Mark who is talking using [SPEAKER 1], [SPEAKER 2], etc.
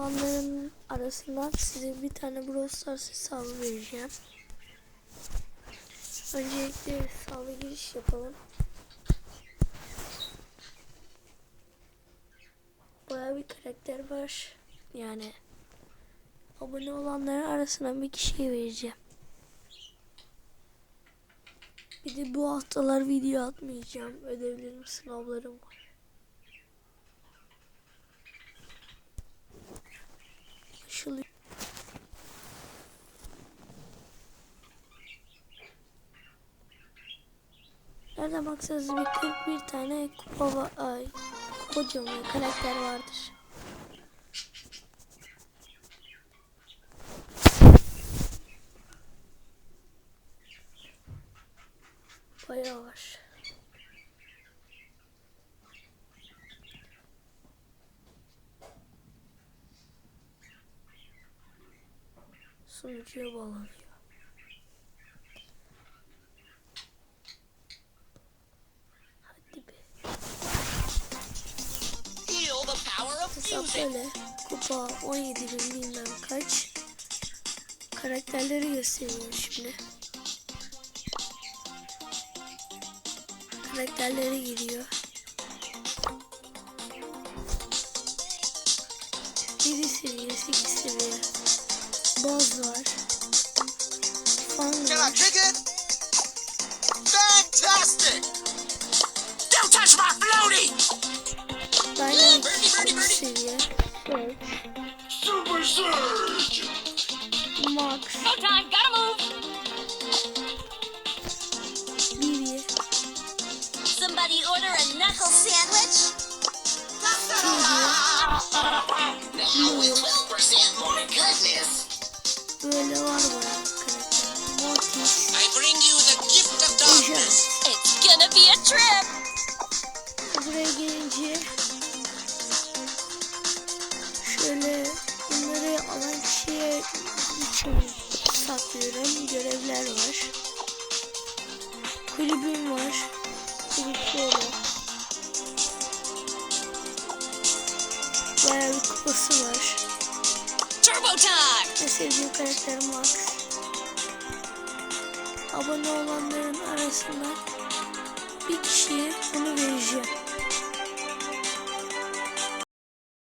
[SPEAKER 1] olanların arasından size bir tane Brawl Stars hesabı vereceğim. Öncelikle hesaba giriş yapalım. Baya bir karakter var. Yani abone olanların arasından bir kişiye vereceğim. Bir de bu haftalar video atmayacağım. Ödevlerim, sınavlarım var. Anlaşılıyor. Nereden baksanız bir 41 tane kupa ay ya, karakter vardır. Bayağı var. Sunucuya bağlanıyor. Hadi be.
[SPEAKER 2] Feel the power of
[SPEAKER 1] Hesap böyle. Kupa 17 bin bilmem kaç. Karakterleri gösteriyor şimdi. Karakterleri giriyor. 7 seviye, 8 seviye. Boz var. Fan
[SPEAKER 2] Can I
[SPEAKER 1] var.
[SPEAKER 2] kick it? Fantastic! Don't touch my floaty!
[SPEAKER 1] Dynamite
[SPEAKER 2] Birdie, birdie,
[SPEAKER 1] 8
[SPEAKER 2] birdie.
[SPEAKER 1] seviye. 4.
[SPEAKER 2] Super Surge!
[SPEAKER 1] Max.
[SPEAKER 3] Go time, gotta move.
[SPEAKER 1] Bibi.
[SPEAKER 3] Somebody order a knuckle sandwich.
[SPEAKER 2] Now with 12% more goodness,
[SPEAKER 1] Böyle var bayağı karakter. Mortis.
[SPEAKER 2] I bring you the gift of darkness.
[SPEAKER 3] It's gonna be a trip.
[SPEAKER 1] Buraya gelince şöyle bunları alan kişiye için saklıyorum. Görevler var. Kulübüm var. Kulüp şöyle. Bayağı bir kupası var.
[SPEAKER 3] Turbo time.
[SPEAKER 1] En sevdiğim karakter Max. Abone olanların arasından bir kişiye.